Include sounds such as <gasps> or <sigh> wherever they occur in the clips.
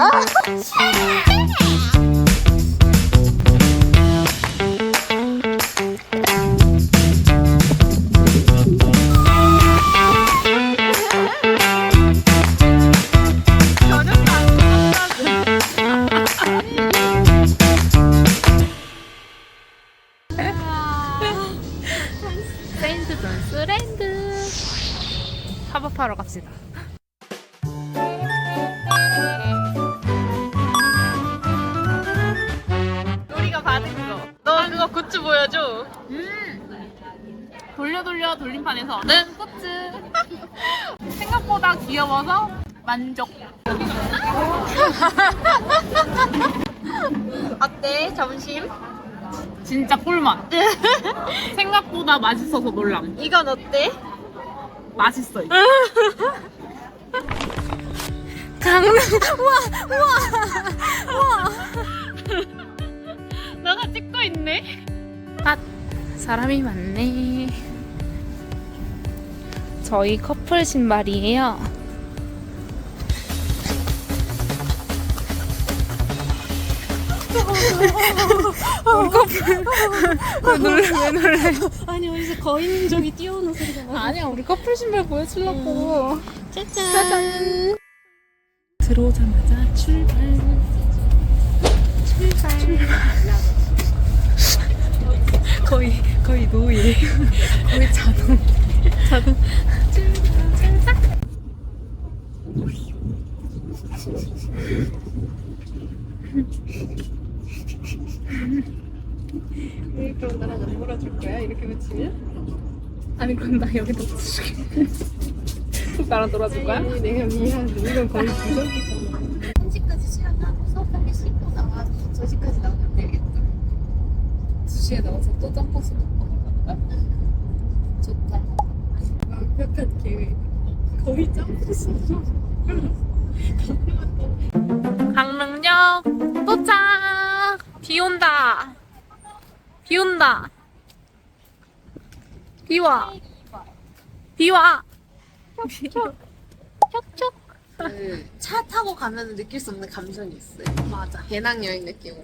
Oh, shit! 생각보다 귀여워서 만족. <laughs> 어때? 점심? 진짜 꿀맛. <laughs> 생각보다 맛있어서 놀람. 이건 어때? 맛있어. 이거. 강릉 우와 <laughs> 너가 찍고 있네. 아 사람이 많네 저희 커플 신발이에요. 우리 커플. 왜 놀래 왜 놀래? 아니 어디서 거인족이 뛰어오는 소리가 나. 아니야 우리 커플 신발 보여주려고. 짜잔. 들어오자마자 출발. 거의 거의 노예. 거의 자동 자동. 왜 그럼 나랑 안 몰아줄 거야? 이렇게 붙이면? 아니 그럼 나 여기다 붙여줄게 <laughs> 나랑 놀아줄 거야? 아니, 내가 미안해. 이건 거의 부적이잖아. 1시까지 시작하고 수업하기 씻고 나와서 2시까지 나오면 되겠다. 2시에 나와서 또 점퍼스 먹고 갈까? 좋다. 완벽한 계획. 거의 점프했어. <laughs> 강릉역 도착! 비 온다! 비 온다! 비 와! 비 와! 척척! 차 타고 가면 느낄 수 없는 감성이 있어요. 맞아. 배낭 여행 느낌으로.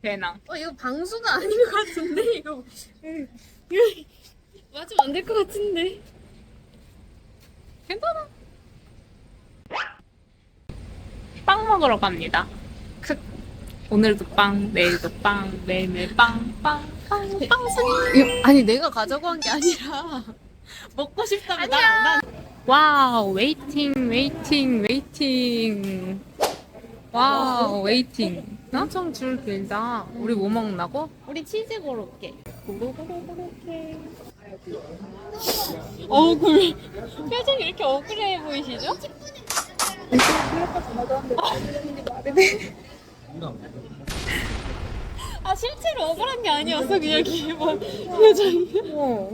배낭. 어, 이거 방수가 아닌 것 같은데? 이거. <laughs> 맞으면 안 될 것 같은데? 괜찮아. 빵 먹으러 갑니다. 크. 오늘도 빵, 내일도 빵, 매일매일 빵, 빵, 빵, 빵순이. 이거, 아니, 내가 가자고 한 게 아니라. <laughs> 먹고 싶다면 나, 난 와우, 웨이팅, 웨이팅, 웨이팅. 와우, 웨이팅. 엄청 줄 길다. 우리 뭐 먹나고? 우리 치즈 고로케. 고로고로고로케. 얼굴. 표정이 이렇게 억울해 보이시죠? 아 실제로 억울한 게 아니었어 그냥 기본 표정이. 어.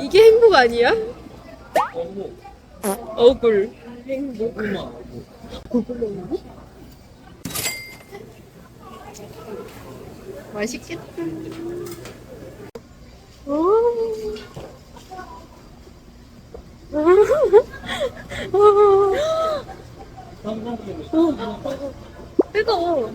이게 행복 아니야? 억울. 행복. 맛있겠다. 뜨거워.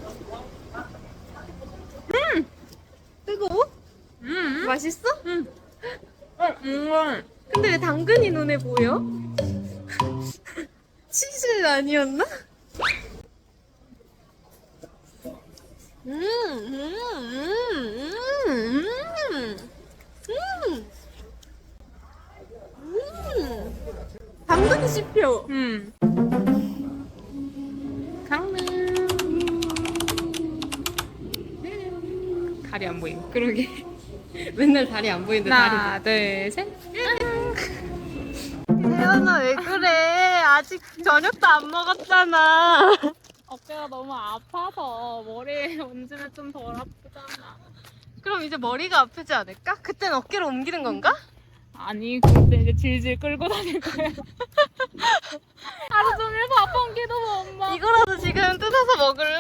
다리 안 보임. 그러게. <laughs> 맨날 다리 안 보이는데 다리. 하나, 둘, 셋. 태연아 왜 그래? 아직 저녁도 안 먹었잖아. 어깨가 너무 아파서 머리에 얹으면 좀 덜 아프잖아. 그럼 이제 머리가 아프지 않을까? 그땐 어깨로 옮기는 건가? 아니, 근데 이제 질질 끌고 다닐 거야. 하루 종일 밥한 끼도 못 먹어. 이거라도 지금 뜯어서 먹을래?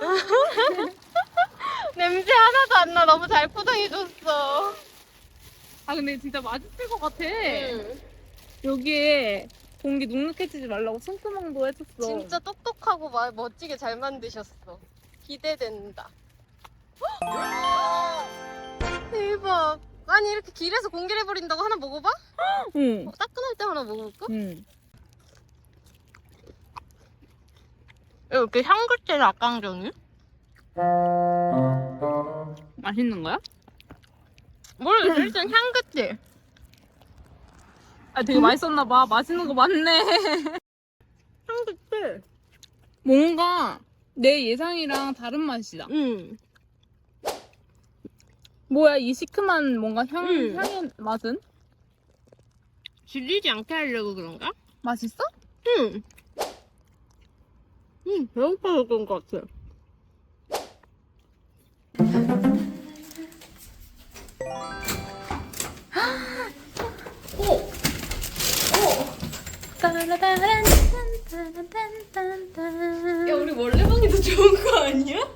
<laughs> 냄새 하나도 안 나. 너무 잘 포장해줬어. 아, 근데 진짜 맛있을 것 같아. 여기에 공기 눅눅해지지 말라고 손구멍도 해줬어. 진짜 똑똑하고 마- 멋지게 잘 만드셨어. 기대된다. <gasps> 대박. 아니 이렇게 길에서 공개를 해버린다고 하나 먹어봐? <gasps> 응. 어, 따끈할 때 하나 먹어볼까? 응. 이렇게 향긋해 닭강정이? 맛있는 거야? 모르겠어 일단 향긋해. 아 되게 맛있었나 봐. 맛있는 거 많네. <laughs> 향긋해. 뭔가 내 예상이랑 다른 맛이다. 응. 뭐야 이 시큼한 뭔가 향 음. 향의 맛은? 질리지 않게 하려고 그런가? 맛있어? 응. 응, 배고파서 그런 것 같아. 야, 우리 원래 방이 더 좋은 거 아니야?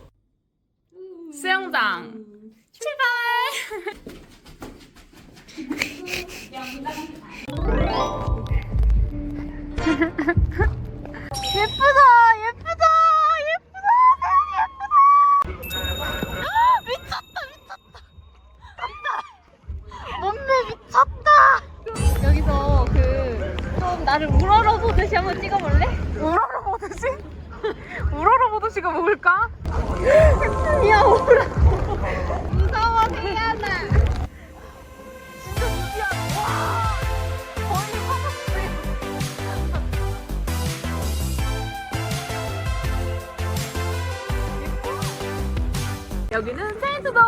그좀 나를 우러러 보듯이 한번 찍어볼래? 우러러 보듯이? 우러러 보듯이가 먹을까? <laughs> 야, 오라. 무서워, 태연아. 진짜 신기하다. 와. 거의 화장실. 여기는 세인트돈.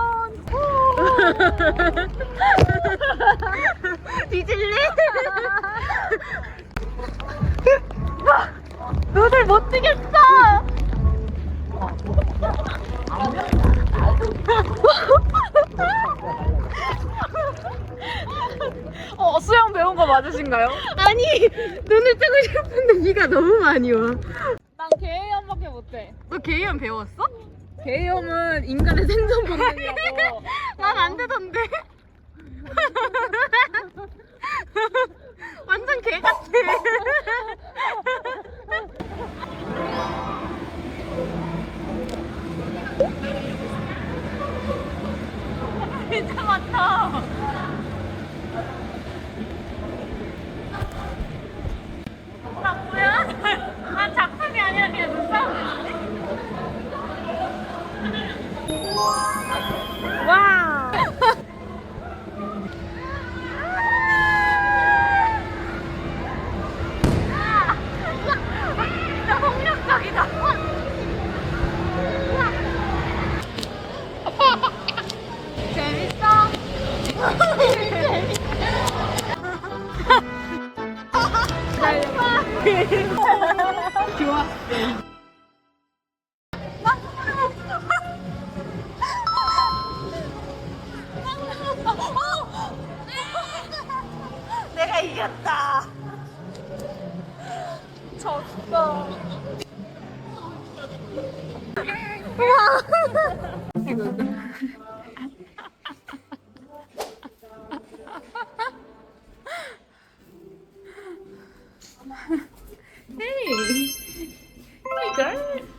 뒤질래? <laughs> <laughs> 눈을 못 뜨겠어. 어, 수영 배운 거 맞으신가요? 아니, 눈을 뜨고 싶은데 비가 너무 많이 와. 난 개헤엄밖에 못해. 너 개연 배웠어? 개헤엄은 인간의 생존 본능이라고. <laughs> 난 안 되던데. <laughs> 완전 개 같아. <laughs> 진짜 많다. 와.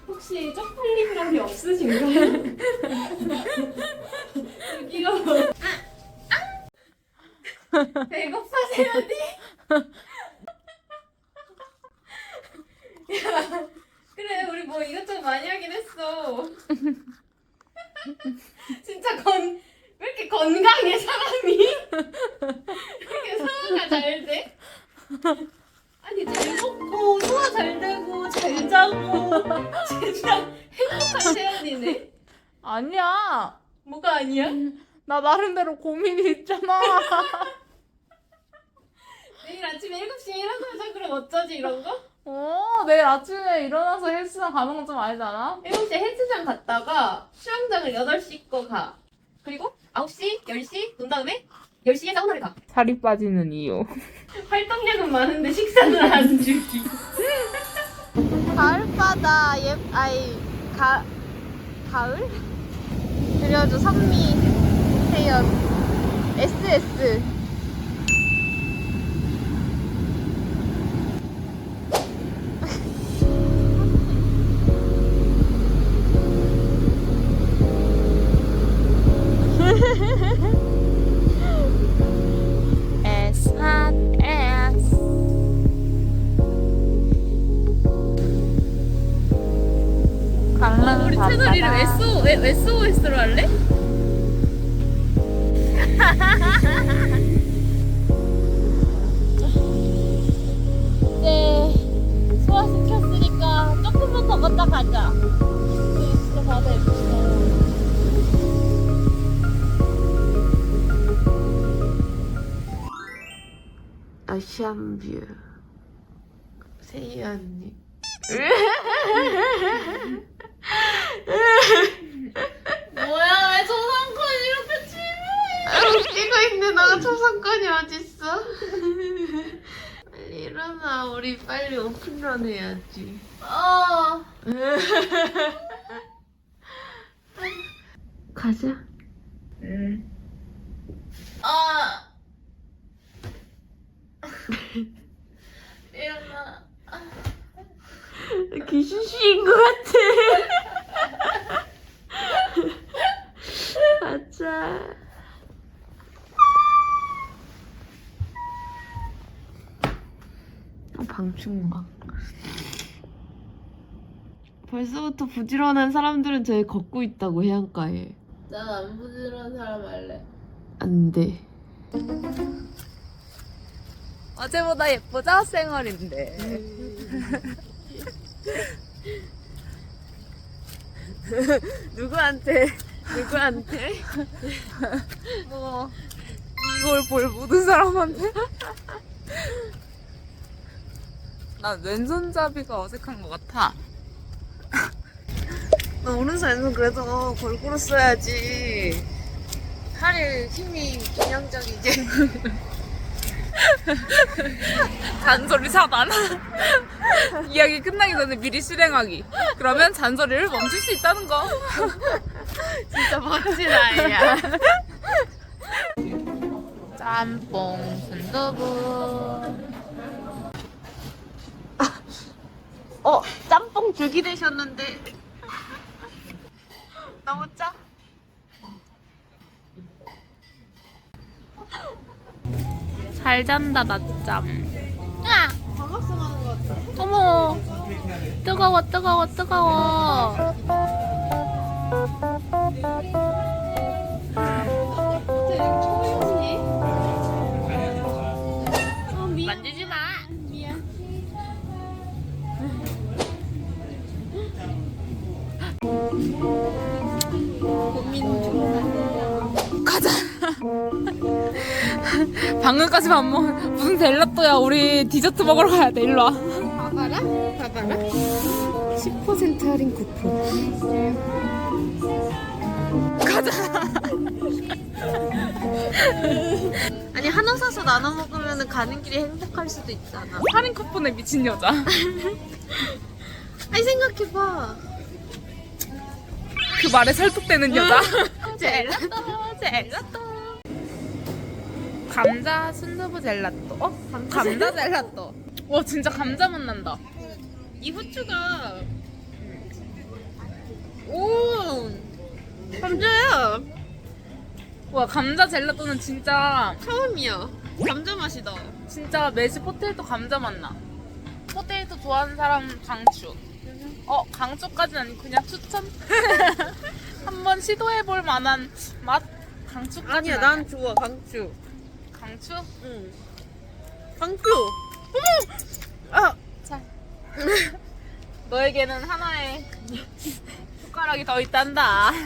혹시 쪽팔림이란 게 없으신가요? 여기가 배고파세요 니? 세연이네 아니야. 뭐가 아니야? 나 나름대로 고민이 있잖아. 내일 아침에 7시에 일어나자 그럼 어쩌지 이런 거? 어, 내일 아침에 일어나서 헬스장 가는 건 좀 아니잖아? 7시에 헬스장 갔다가 수영장을 8시 거 가. 그리고 9시, 10시 논 다음에 10시에 사우나를 가. 살이 빠지는 이유. 활동량은 많은데 식사는 안 주기. 가을바다 예 아이 가 가을? 그려줘 선미 태연 SS 세희 언니 뭐야 왜 조상권 이렇게 치해? 아, 웃기고 있는데 너가 초상권이 어딨어? 빨리 일어나 우리 빨리 오픈런 해야지 어. 가자 아. <laughs> 일어나. 귀신 씌인 것 같아 <laughs> 가자 어, 방충망 벌써부터 부지런한 사람들은 저기 걷고 있다고 해안가에 난 안 부지런한 사람 할래. 안 돼 어제보다 예쁘죠? 생얼인데. <laughs> 누구한테? 누구한테? 뭐. 이걸 볼 모든 사람한테? 난 왼손잡이가 어색한 것 같아. 나 오른손 왼손 그래도 골고루 써야지. 팔에 힘이 균형적이게 <laughs> <laughs> 잔소리 차단. 이야기 끝나기 전에 미리 실행하기. 그러면 잔소리를 멈출 수 있다는 거. 진짜 멋진 아이야 짬뽕 순두부. 어 짬뽕 죽이 되셨는데 너무 짜? 잘 잔다 낮잠. 방학생하는 것 같아 어머 뜨거워 뜨거워 뜨거워. 방금까지 밥 먹. 무슨 델라또야? 우리 디저트 먹으러 가야 돼. 일로 와. 봐봐라 봐봐라 10% 할인 쿠폰 가자. <laughs> 아니 하나 사서 나눠 먹으면 가는 길이 행복할 수도 있잖아 할인 쿠폰에 미친 여자. 아니 생각해봐 그 말에 설득되는 여자. <laughs> 젤라또, 젤라또. 감자 순두부 젤라또. 어? 감자, 젤라또. 와 진짜 감자 맛 난다. 이 후추가 오 감자야 와 감자 젤라또는 진짜 처음이야 감자 맛이다 진짜 매시 포테이토 감자 맛 나. 포테이토 좋아하는 사람 강추. 어 강추까지는 아니고 그냥 추천. <laughs> 한번 시도해볼 만한 맛 강추까지 아니야 난 좋아 강추 강추. 응 강추 아 <laughs> 너에게는 하나의 숟가락이 더 있단다. <laughs>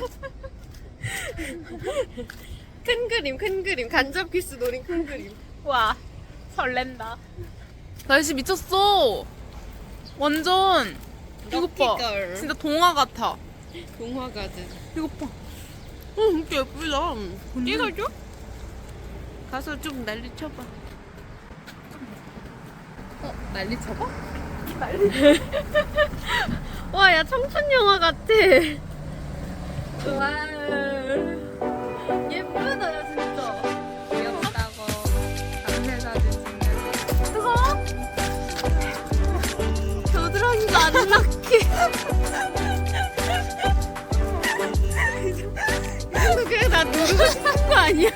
큰 그림 큰 그림 간접 키스 노린 큰 그림 와 설렌다. 날씨 미쳤어. 완전 이거 봐. 럭키걸. 진짜 동화 같아. 동화가든 이거 봐. 어 진짜 예쁘다 찍어줘? 가서 좀 난리 쳐봐 어 난리 쳐봐? <laughs> 와야 청춘 영화 같아 와 예쁘다 야 진짜 귀엽다고 감사 사진 찍는. 뜨거워? 겨드랑이가 안 락해 <laughs> 그냥 나 누르고 싶은 거 아니야?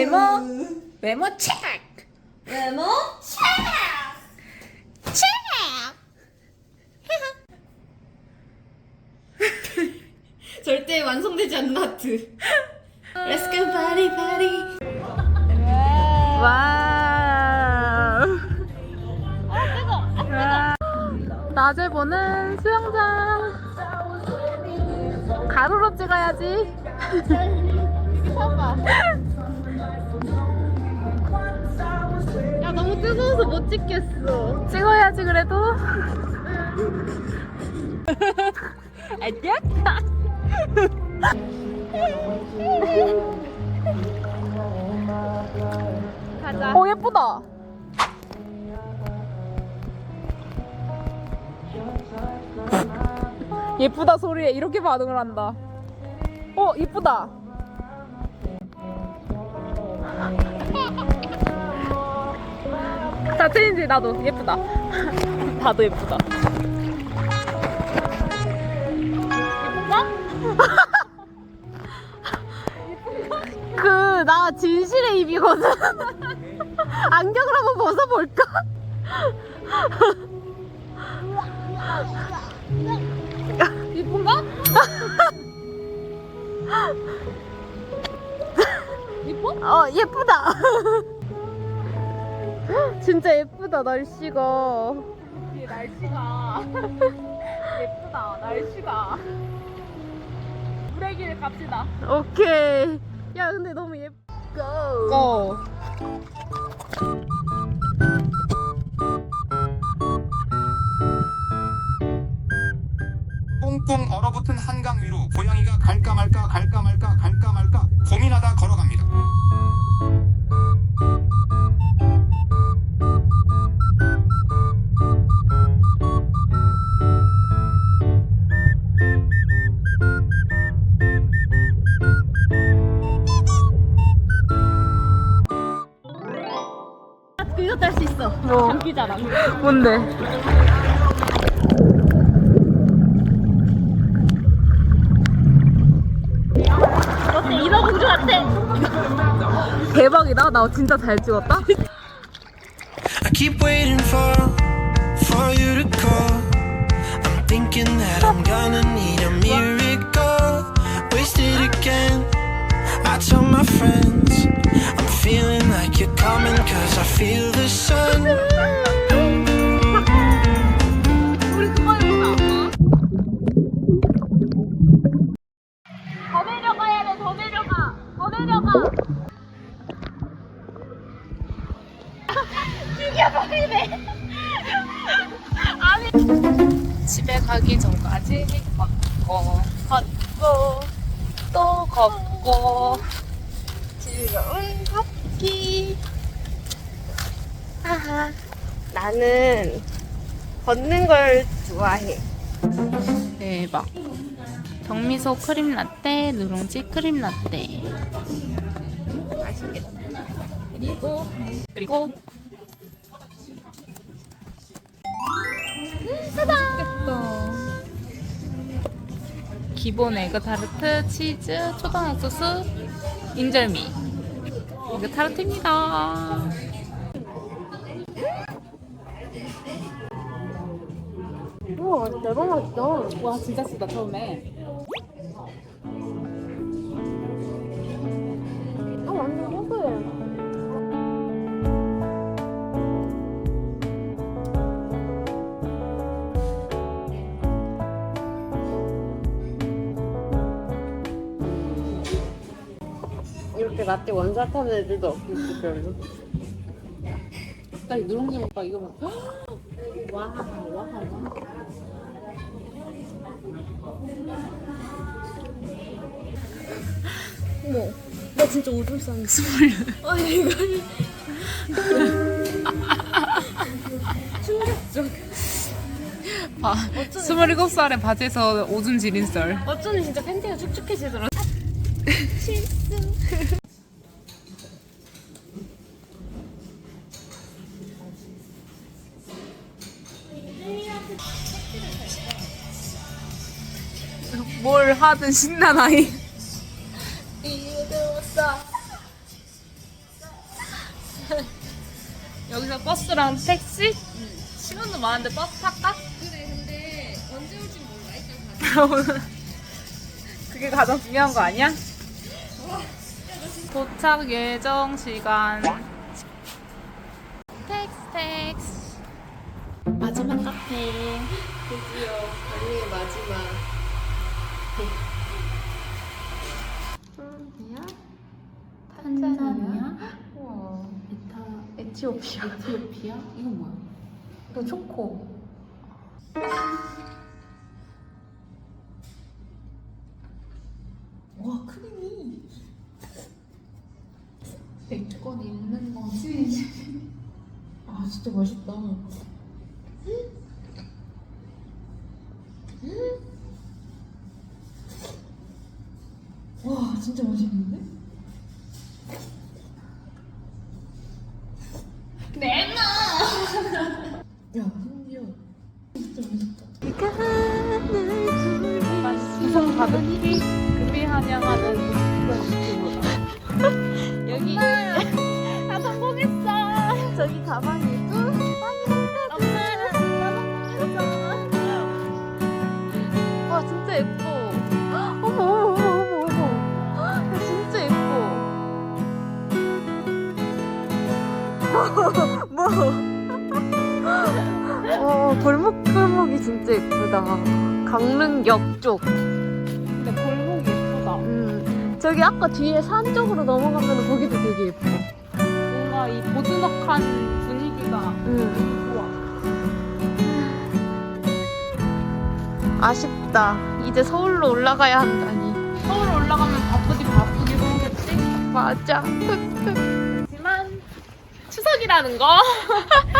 외모 외모 체크 외모? <laughs> 절대 완성되지 않는 하트. Let's go party party. 와. 낮에 보는 수영장. 가로로 찍어야지. 야 너무 뜨거워서 못 찍겠어. 찍어야지 그래도. 안녕. 가자. 오 예쁘다. 예쁘다 소리에 이렇게 반응을 한다. 어 예쁘다. 자 체인지 나도 예쁘다. <laughs> 나도 예쁘다. 그 나 진실의 입이거든. <laughs> 안경을 한번 벗어볼까? 이쁜가? <laughs> 어 예쁘다. <gasps> 진짜 예쁘다 날씨가. 이 날씨가 <laughs> 예쁘다 날씨가. 물의 길 갑시다. 오케이. 야 근데 너무 예뻐. 고. 꽁꽁 얼어붙은 한강 위로 고양이가 갈까 말까 갈까 말까 갈까 말까 고민하다 걸어갑니다. 뭐 장기자랑. 뭔데? 어때 인어공주 같아? 대박이다. 나 진짜 잘 찍었다. I keep waiting for for you to call. I'm thinking that I'm gonna need a miracle. Wasted again. I tell my friends I'm feeling like you're coming cause I feel the sun. 나는 걷는 걸 좋아해. 대박. 경미소 크림 라떼 누룽지 크림 라떼. 맛있겠다. 그리고 그리고. 기본 에그 타르트 치즈 초당 옥수수 인절미. 에그 타르트입니다 대박 맛있다. 와 진짜 쓰다 처음에 아, 완전 고소해. 이렇게 라떼 원샷 하는 애들도 없겠지, 별로. 나 누룽지 먹다 이거 봐 <gasps> 와, 와, 와. 어머, 나 진짜 오줌 쌌는데. 스물려. 아니, 이걸. 충격적. 봐. 27살에 바지에서 오줌 지린 썰. 어쩌면 진짜 팬티가 축축해지더라. 뭘 <laughs> 하든 신난 아이. <laughs> 여기서 버스랑 택시? 시간도 많은데 버스 탈까? 그래 근데 언제 올지 몰라 일단 가자. 그게 가장 중요한 거 아니야? 도착 예정 시간. 텍스 텍스. 마지막 카페. 드디어 달리의 마지막. 탄자니아? 우와. 이타 에티오피아. 에티오피아? 이건 뭐야? 이거 초코. 와 크림이 맥주권 있는 거지? 아 진짜 맛있다. 뭐? 와 골목 골목이 진짜 예쁘다. 강릉역 쪽. 근데 골목 예쁘다. 음, 저기 아까 뒤에 산 쪽으로 넘어가면 거기도 되게 예뻐. 뭔가 이 고즈넉한 분위기가 음. 좋아. 아쉽다. 이제 서울로 올라가야 한다니. 서울 올라가면 바쁘디 바쁘게 생겼지? 맞아. <laughs> 추석이라는 거 <laughs>